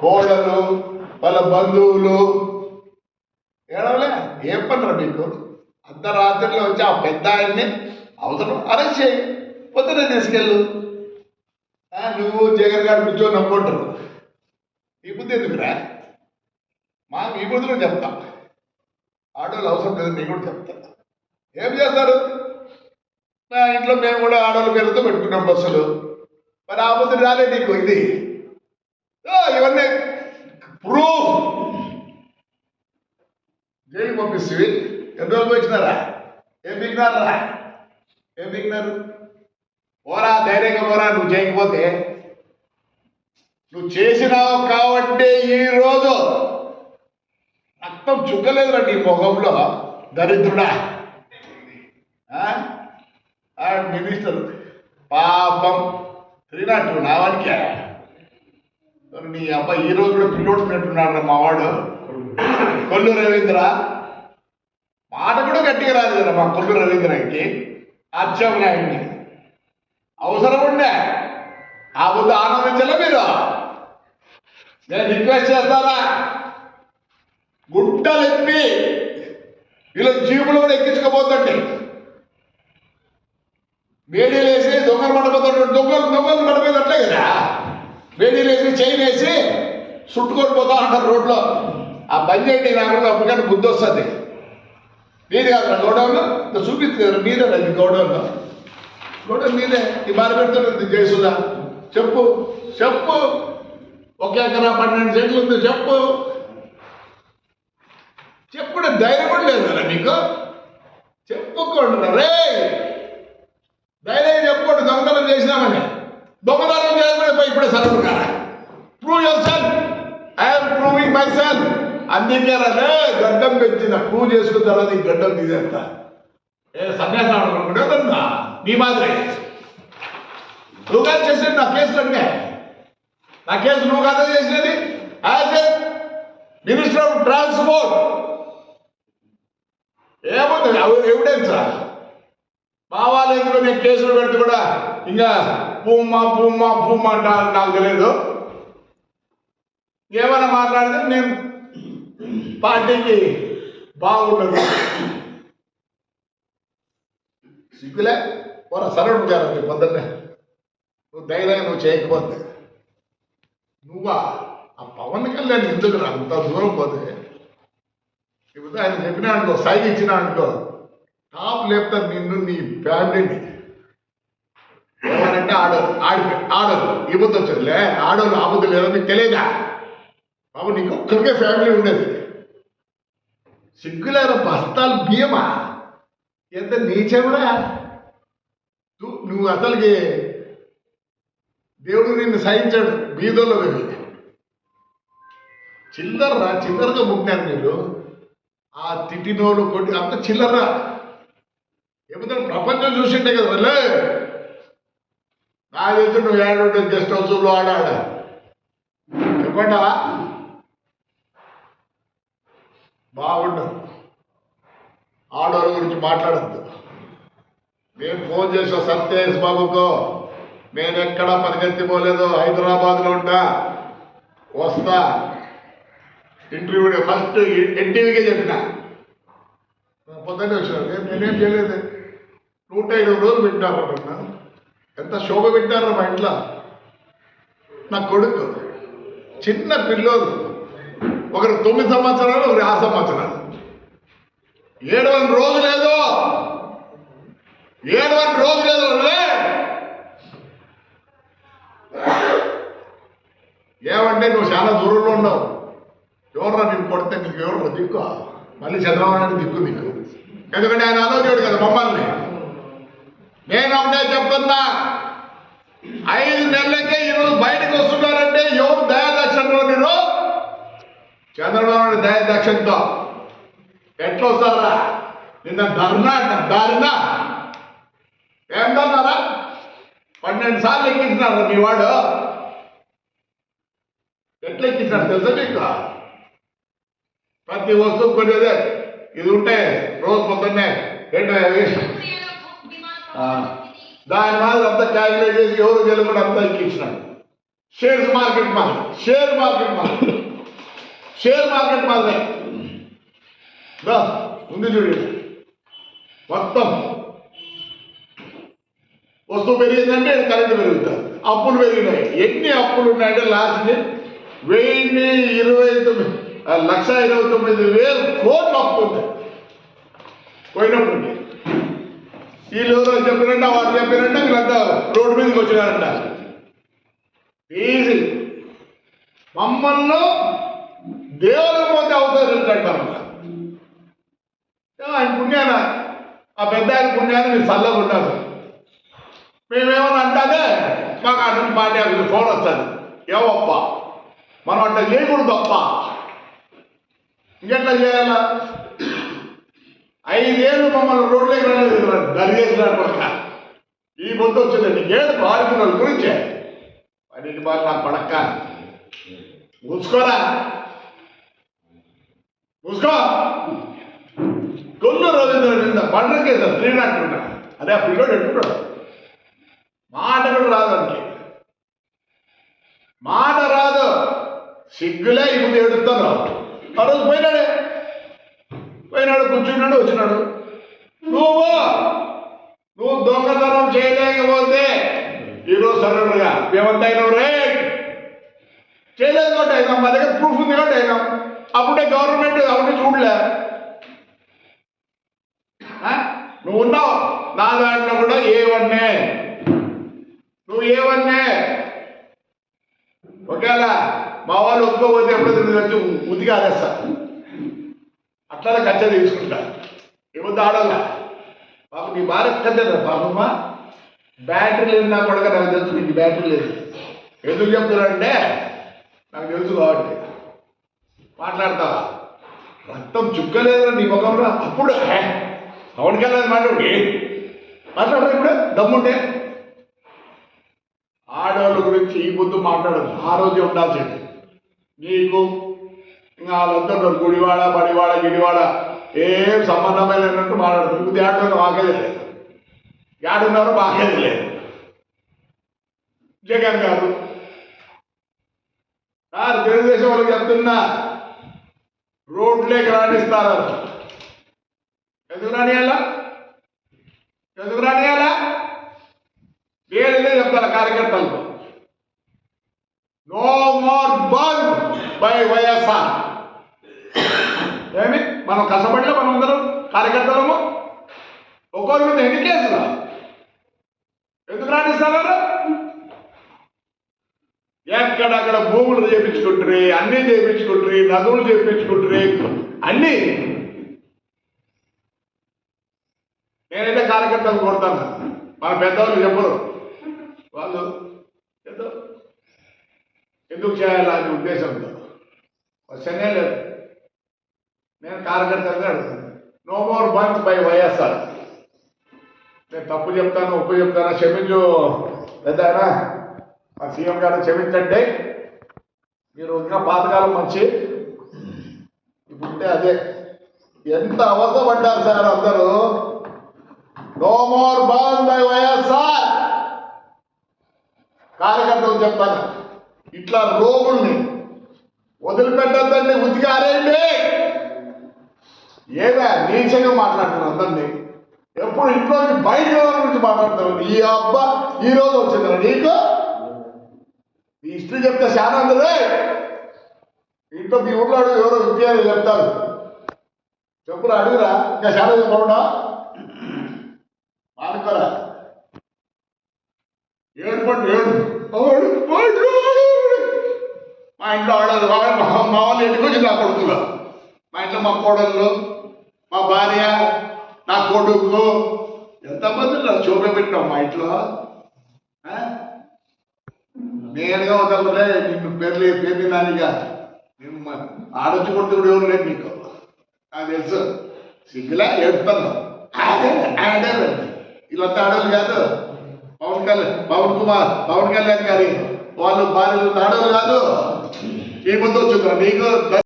కోడలు వాళ్ళ బంధువులు. ఏడవలే? ఏం పనరా మీకు? అర్ధరాత్రిలో వచ్చి ఆ పెద్ద ఆయన్ని అవసరం అరెస్ట్ చేయి. పొద్దున తీసుకెళ్ళు. ఆ, నువ్వు జగన్ గారు కూర్చొని నమ్ముకుంటారు ఈ బుద్ధి ఎందుకురా? మా మీ బుద్ధిలో చెప్తా. ఆడవాళ్ళు అవసరం లేదు నేను కూడా చెప్తా. ఏం చేస్తారు? మా ఇంట్లో మేము కూడా ఆడవాళ్ళ పేరుతో పెట్టుకున్నాం బస్సులు. మరి ఆ బుద్ధి రాలే నీకు ఇది. ఇవన్నీ. ప్రూఫ్ జైలుకి పంపిస్తుంది ఎన్ని రోజులు వచ్చినారా ఏం బిగినారా ఏం బిగినారు? పోరా ధైర్యంగా పోరా నువ్వు చేయకపోతే నువ్వు చేసినావు కాబట్టి ఈరోజు రక్తం చుక్కలేదు నీ ముఖంలో దరిద్రుడా. ఆ? పాపం త్రీ పాపం. టూ నా వాడికే. నీ అబ్బాయి ఈ రోజు కూడా పిల్లోడుకున్నట్టున్నాడు మా వాడు. కొల్లు రవీంద్ర. మాట కూడా గట్టిగా రాదు కదా మా కొల్లు రవీంద్రకి. అచ్చం నాయుడిని అవసరం ఉండే. ఆ ముందు ఆనందించలే మీరు. నేను రిక్వెస్ట్ చేస్తానా? గుట్టలు ఎప్పి వీళ్ళ జీపులు కూడా ఎక్కించుకోబోతుంటే వేడీలు వేసి దొంగలు పడిపోతుంటారు దొంగలు దొంగలు పడిపోయినట్లే కదా? వేడీలు వేసి చైన్ వేసి చుట్టుకొని పోతా ఉంటారు రోడ్లో. ఆ పని చేయండి నాకు అప్పటికంటే బుద్ధి వస్తుంది నీది కాదు గౌడవన్ చూపిస్తుంది నీదే రండి గౌడవన్ గోడౌన్. నీదే ఈ బాధ పెడుతున్నది జయసుధా. చెప్పు చెప్పు. ఒక ఎకరా పన్నెండు సెంట్లు ఉంది చెప్పు. చెప్పుడు ధైర్యం కూడా లేదు కదా మీకు చెప్పుకోండి రే. ధైర్యం చెప్పుకోండి దొంగతనం చేసినామని. దొంగతనం ఇప్పుడే సెలవు కారా prove yourself I'm proving myself అందుకే రే గడ్డం పెంచిన ప్రూవ్ చేసుకున్న తర్వాత ఈ గడ్డం తీసేస్తా. ఏ సన్యాసం అనుకుంటా నీ మాదిరి. నువ్వు కాదు చేసినట్టు నా కేసులు అంటే నా కేసు నువ్వు కదా చేసినది? As a minister of transport ఏముంది? ఎవిడెన్స్ మా వాళ్ళు ఎందుకు నేను కేసులు పెడితే కూడా ఇంకా పూమ్మా పూమ్మా పూమ్మా అంటారు నాకు తెలియదు ఏమైనా మాట్లాడితే నేను పార్టీకి బాగుండదు. సిగ్గులే? పోరా సరడు గారు పొద్దున్నే. నువ్వు ధైర్యం నువ్వు చేయకపోతే. నువ్వా? ఆ పవన్ కళ్యాణ్ ఎందుకు రా? అంత దూరం పోతే. ఇప్పుడు ఆయన చెప్పిన అనుకో సైన్ ఇచ్చిన అనుకో టాప్ లేపుతారు నిన్ను నీ ఫ్యామిలీని ఎవరంటే ఆడ ఆడి ఆడదు ఈ బుద్ధి వచ్చిందిలే. ఆడోళ్ళు ఆ బుద్ధి లేదో నీకు తెలియదా? బాబు నీకు ఒక్కరికే ఫ్యామిలీ ఉండేది. సిగ్గులేరు బస్తాలు బియ్యమా? ఎంత నీచెవరా నువ్వు నువ్వు అసలుకి దేవుడు నిన్ను సహించాడు బీదోలో వెళ్ళి చిల్లర్రా చిల్లరగా పుట్టినారు మీరు ఆ తిట్టినోళ్ళు కొట్టి అంత చిల్లర్రా. ఏమిటో ప్రపంచం చూసింటే కదా నా తెలిసి నువ్వు ఏడు గెస్ట్ హౌస్లో ఆడాడు. చెప్పండావా బాగుండదు ఆడవాళ్ళ గురించి మాట్లాడద్దు. నేను ఫోన్ చేసా సత్యేష్ బాబుకు నేను ఎక్కడా పనికెత్తి పోలేదు హైదరాబాద్లో ఉంటా వస్తా. ఇంటర్వ్యూ ఫస్ట్ ఎన్టీవీకే చెప్పిన. పొద్దున్నే వచ్చిన. "నేను- నేనేం చేయలేదు. నూట ఇరవై రోజులు పెట్టారు అన్న ఎంత శోభ పెట్టారు మా ఇంట్లో? నా కొడుకు చిన్న పిల్లోడు ఒకరు తొమ్మిది సంవత్సరాలు ఒకరు ఆరు సంవత్సరాలు. ఏడు వందల రోజు లేదు. ఏడు వందల రోజు లేదు ఏమంటే నువ్వు చాలా దూరంలో ఉన్నావు. ఎవర్రా నీకు కొడితే నీకు ఎవర్రా దిక్కు? మళ్ళీ చంద్రబాబు నాయుడు దిక్కు నీకు. ఎందుకంటే ఆయన ఆలోచన కదా మమ్మల్ని. నేను ఒకటే చెప్తున్నా. ఐదు నెలలకే ఈరోజు బయటకు వస్తున్నారంటే ఎవరు దయాదక్షిణలో మీరు? చంద్రబాబు నాయుడు దయాదక్షిణతో. ఎట్లా వస్తారా? నిన్న ధర్నా ధర్నా. ఏం ధర్నారా? పన్నెండు సార్లు ఎక్కించినారు మీ వాడు ఎట్లా ఎక్కించినారు తెలుసా మీకు? ప్రతి వస్తువు కొనేదే. ఇది ఉంటే రోజు పొద్దున్నే రెండు వేల దాని మాదిరి అంతా క్యాలిక్యులేట్ చేసి ఎవరు గెలుపుడు అంతా ఎక్కించినాడు. షేర్స్ మార్కెట్ మాదిరి షేర్ మార్కెట్ మాదిరి. షేర్ మార్కెట్ మాదిరి. ఉంది చూడు మొత్తం. వస్తువు పెరిగిందంటే కరెంటు పెరుగుతుంది. అప్పులు పెరిగినాయి. ఎన్ని అప్పులు ఉన్నాయంటే లాస్ట్ వెయ్యి ఇరవై తొమ్మిది లక్ష ఇరవై తొమ్మిది వేలు కోట్లు అప్పు ఉంది పోయినప్పుడు వీళ్ళు ఎవరో చెప్పినట్ట వారు చెప్పినట్ట పెద్ద రోడ్డు మీదకి వచ్చినారంట. ఈజీ మమ్మల్ని దేవుని పోతే అవసరం ఆయన పుణ్యాన ఆ పెద్ద ఆయన పుణ్యాన్ని మీరు చల్లగా ఉన్నారు. మేమేమన్నా అంటానే మాకు అటువంటి పార్టీ ఆఫీస్ ఫోన్ ఏవప్ప మనం అంటే చేయకూడదు అప్ప. ఇంకెట్లా చేయాలా? ఐదేళ్ళు మమ్మల్ని రోడ్లోకి రాలేదు దరిగేసినాడు కొడక ఈ బొద్దు వచ్చిందండి ఏడు బాధితుల గురించే. పన్నెండు బాధ నా పడక్క. మూసుకోరా? మూసుకో. కొల్లు రవీంద్ర నిన్న మర్డర్ కేసు త్రీ అదే ఆ పిల్లోడు మాట కూడా రాదు మాట రాదు. సిగ్గులే ఇప్పుడు ఎడుతాను ఆ రోజు పోయినాడే. పోయినాడు కూర్చున్నాడు వచ్చినాడు. నువ్వు నువ్వు దొంగతనం చేయలేకపోతే ఈరోజు సడన్గా మేమంతా రే. చేయలేదు కాబట్టి మా దగ్గర ప్రూఫ్ ఉంది కాబట్టి అయినాం. అప్పుడే గవర్నమెంట్ అప్పుడే చూడలే. ఆ? నువ్వు ఉన్నావు. నా దాంట్లో కూడా ఏవన్నే నువ్వు ఏవన్నే ఒకవేళ మా వాళ్ళు ఒప్పుకోకపోతే ఎప్పుడైతే వచ్చి ఉతిగా అట్లా కచ్చ తీసుకుంటా. ఏమొద్దు ఆడాలా పాప నీ భార్య కట్టేదా పాపమ్మ బ్యాటరీ లేదు నా కొడక నాకు తెలుసు నీకు బ్యాటరీ లేదు. ఎందుకు చెప్తున్నానంటే నాకు తెలుసు కాబట్టి. మాట్లాడతావా రక్తం చుక్కలేదు నీ ముఖంలో. అప్పుడు హే, పవన్కెళ్ళని మాట్లాడు మాట్లాడరు ఇప్పుడు? దమ్ముంటే? ఆడవాళ్ళ గురించి ఈ పొద్దు మాట్లాడదు ఆ రోజే ఉండాల్సింది. నీకు ఇంకా వాళ్ళందరూ గుడివాడ బడివాడ గిడివాడ. ఏం సంబంధమే లేనట్టు మాట్లాడుతుంది నువ్వు తేటలో మాకే తెలియదు ఏడున్నారో మాకే లేదు. జగన్ గారు. సార్ తెలుగుదేశం వాళ్ళకి చెప్తున్నా. రోడ్లేకి రాణిస్తారు ఎందుకు రానియాలా ఎందుకు రానియాలా నేనే చెప్తాను కార్యకర్తలకు. No more bandh by YSR మనం కష్టపడలే మనం అందరం కార్యకర్తలము. ఒక్కొక్కరి మీద ఎన్ని కేసులు? ఎందుకు రాణిస్తున్నారు ఎక్కడక్కడ భూములు చేపించుకుంటారు అన్నీ చేపించుకుంటారు నదులు చేపించుకుంటారు అన్నీ. నేనైతే కార్యకర్తలు కొడతాను మన పెద్దవాళ్ళు చెప్పరు. వాళ్ళు ఎందుకు? చేయాలనే ఉద్దేశంతో క్వశ్చనే లేదు. నేను కార్యకర్తలుగా అడుగుతాను. No more bunch by YSR నేను తప్పు చెప్తాను ఉప్పు చెప్తాను? క్షమించు పెద్దనా ఆ సీఎం గారు క్షమించండి. మీరు ఇంకా పాతకాలం మంచి. ఇప్పుడుంటే అదే. ఎంత అవసరపడ్డారు సార్ అందరూ? No more ban by YSR కార్యకర్తలు చెప్తాను. ఇట్లా రోగుల్ని వదిలిపెట్టద్దండి ఉతికారేంటి ఏదా నీచంగా మాట్లాడుతున్నారు అందరినీ. ఎప్పుడు ఇంట్లో బయట గురించి మాట్లాడతారు ఈ అబ్బా ఈ రోజు వచ్చింది నీకు? ఈ హిస్టరీ చెప్తే చాలా అందరే ఇంట్లో మీ ఊర్లో ఎవరో విద్యార్థి చెప్తారు. చెప్పురా అడుగురా. ఇంకా చాలా చెప్పకుండా? మానుకోరా. ఏడు పట్టు ఏడు. మా ఇంట్లో ఆడదు మా వాళ్ళు ఇంటికి వచ్చి నా కొడుకులు. మా ఇంట్లో మా కోడళ్ళు మా భార్య నా కొడుకు ఎంతమంది నా చూప మా ఇంట్లో. ఆ? నేనుగా వదలరే నిన్ను పేర్లు పెళ్ళి నానిగా నేను మా- ఎవరు లేదు నీకు. నాకు తెలుసు. సిగ్గులా ఏడుతాను ఆడే ఆడే వీళ్ళంతా ఆడవాళ్ళు కాదు. పవన్ కళ్యాణ్ పవన్ కుమార్ పవన్ కళ్యాణ్ గారి వాళ్ళు భార్యలు ఆడవాళ్ళు కాదు. ఈ ముందు వచ్చిందా నీకు